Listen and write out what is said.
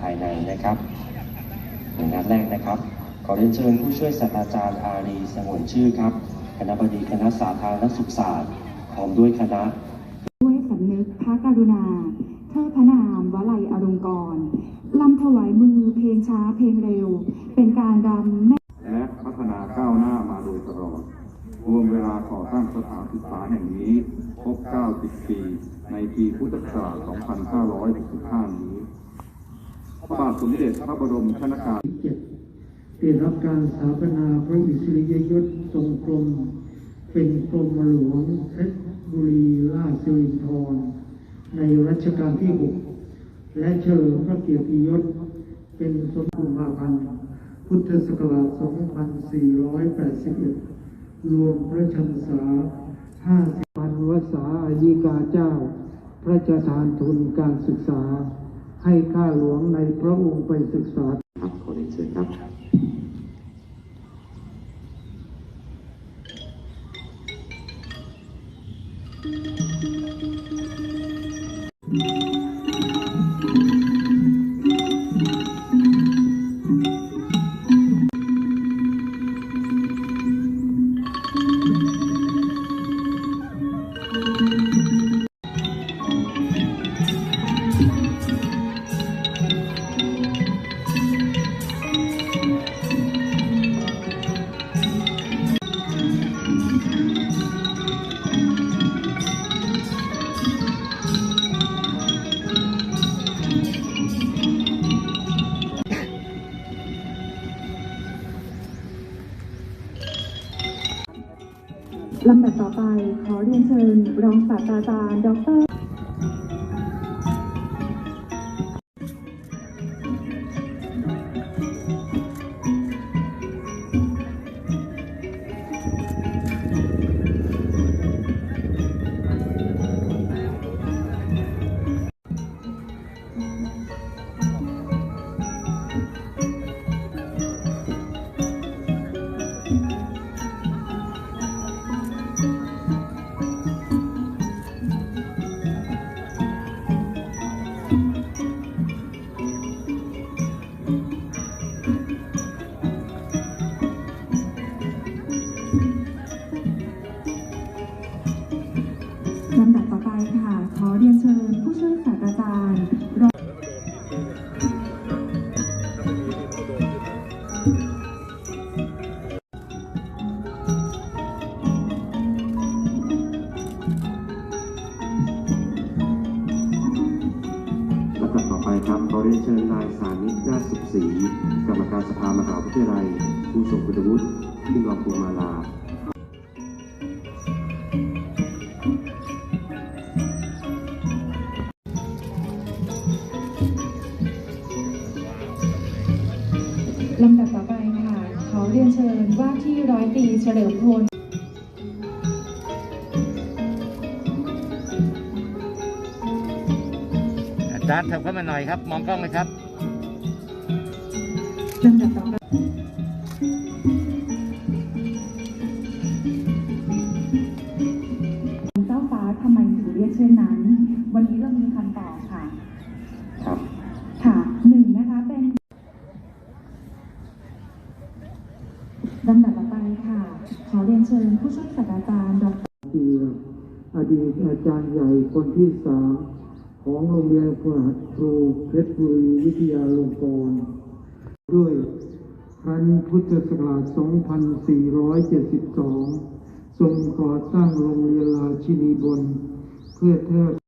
ภายในนะครับหน่วยงานแรกนะครับ ขอเรียนเชิญผู้ช่วยศาสตราจารย์อารีสงวนชื่อครับ คณะบดีคณะสาธารณสุขศาสตร์พร้อมด้วยคณะ ด้วยสำนึกพระกรุณาเทิดพระนามวลัยอรุณกรลำถวายมือเพลงช้าเพลงเร็ว เป็นการรำแม่และพัฒนาก้าวหน้ามาโดยตลอดรวมเวลาก่อตั้งสถานศึกษาแห่งนี้ครบ90 ปี ในปีพุทธศักราช 2565 นี้ พระบาทสมเด็จพระบรมชนกาธิเดได้รับการสถาปนาพระอิสริยยศทรงกรม เป็นกรมหลวงเพชรบุรีราชสิรินธรในรัชกาลที่ 6 และเฉลิมพระเกียรติยศ เป็นสมกุมภาพันธ์พุทธศักราช 2481 รวมพระชันษา50พันวสาอายิกาเจ้า พระราชทานทุนการศึกษา ให้ข้าหลวงในพระองค์ไปศึกษาครับขอเรียนเชิญครับ ลำดับต่อไปขอเรียนเชิญรองศาสตราจารย์ ดรำดับต่อไปค่ะ ขอเรียนเชิญผู้ช่วยศาสตราจารย์รองลำดับต่อไปครับขอเรียนเชิญนายสานิตนาสุขศรีกรรมการสภามหาวิทยาลัย ผู้ทรงคุณวุฒิขึ้นรองพวงมาลา ลำดับต่อไปค่ะขอเรียนเชิญว่าที่ร้อยตรีเฉลิมพลอาจารย์ทำเข้ามาหน่อยครับ มองกล้องเลยครับลำดับต่อไปเจ้าฟ้าทำไมถึงเรียกเช่นนั้น วันนี้เรามีคำตอบค่ะ ครับ ค่ะหนึ่งนะคะเป็น ลำดับต่อไปค่ะ ขอเรียนเชิญผู้ช่วยศาสตราจารย์ดรเกียอดีตอาจารย์ใหญ่คนที่สามของโรงเรียนฝึกหัดครูเพชรบุรีวิทยาลงกรณ์ด้วยครั้นพุทธศักราช 2472 ทรงก่อตั้งโรงเรียนราชินีบนเพื่อเทิด